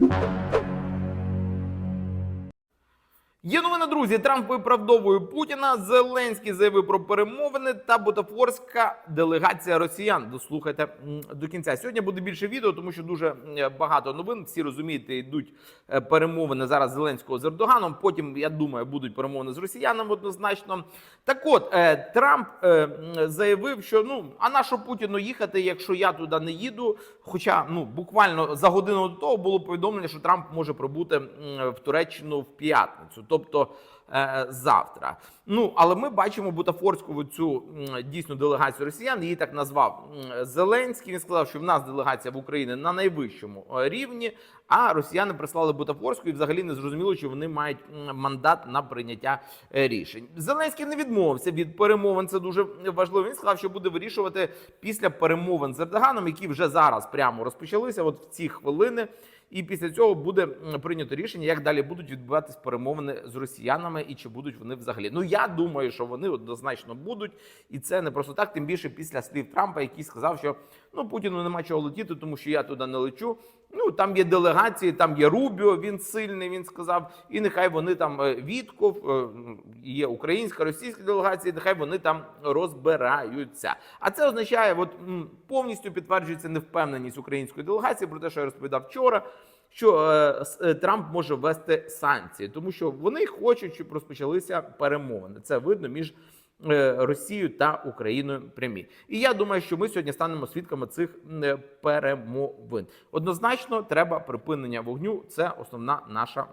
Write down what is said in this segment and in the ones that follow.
Música Є новина, друзі. Трамп виправдовує Путіна. Зеленський заявив про перемовини та бутафорська делегація росіян. Дослухайте до кінця. Сьогодні буде більше відео, тому що дуже е, багато новин. Всі розумієте, йдуть е, перемовини зараз Зеленського з Ердоганом. Потім я думаю, будуть перемовини з росіянами однозначно. Так, от е, Трамп заявив, що ну а на що Путіну їхати, якщо я туди не їду. Хоча ну буквально за годину до того було повідомлення, що Трамп може прибути в Туреччину в п'ятницю, тобто е, завтра. Ну але ми бачимо бутафорську цю дійсно делегацію росіян. Її так назвав Зеленський. Він сказав, що в нас делегація в Україні на найвищому е, рівні. А росіяни прислали бутафорську і взагалі не зрозуміло, що вони мають мандат на прийняття е, рішень. Зеленський не відмовився від перемовин. Це дуже важливо. Він сказав, що буде вирішувати після перемовин з Ердоганом, які вже зараз прямо розпочалися. От в ці хвилини. І після цього буде прийнято рішення, як далі будуть відбуватись перемовини з росіянами, і чи будуть вони взагалі. Ну я думаю, що вони однозначно будуть, і це не просто так. Тим більше після слів Трампа, який сказав, що ну Путіну нема чого летіти, тому що я туди не лечу. Ну там є делегації, там є Рубіо. Він сильний. Він сказав, і нехай вони там е, Вітков, е, є українська, російська делегація, нехай вони там розбираються. А це означає, от повністю підтверджується невпевненість української делегації про те, що я розповідав вчора. Що е, е, Трамп може ввести санкції, тому що вони хочуть, щоб розпочалися перемовини. Це видно між е, Росією та Україною прямі. І я думаю, що ми сьогодні станемо свідками цих е, перемовин. Однозначно, треба припинення вогню. Це основна наша.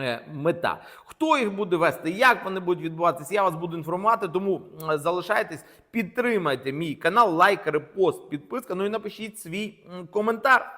е, Мета. Хто їх буде вести, як вони будуть відбуватися, я вас буду інформувати. Тому залишайтесь, підтримайте мій канал, лайк, репост, підписка. Ну і напишіть свій коментар.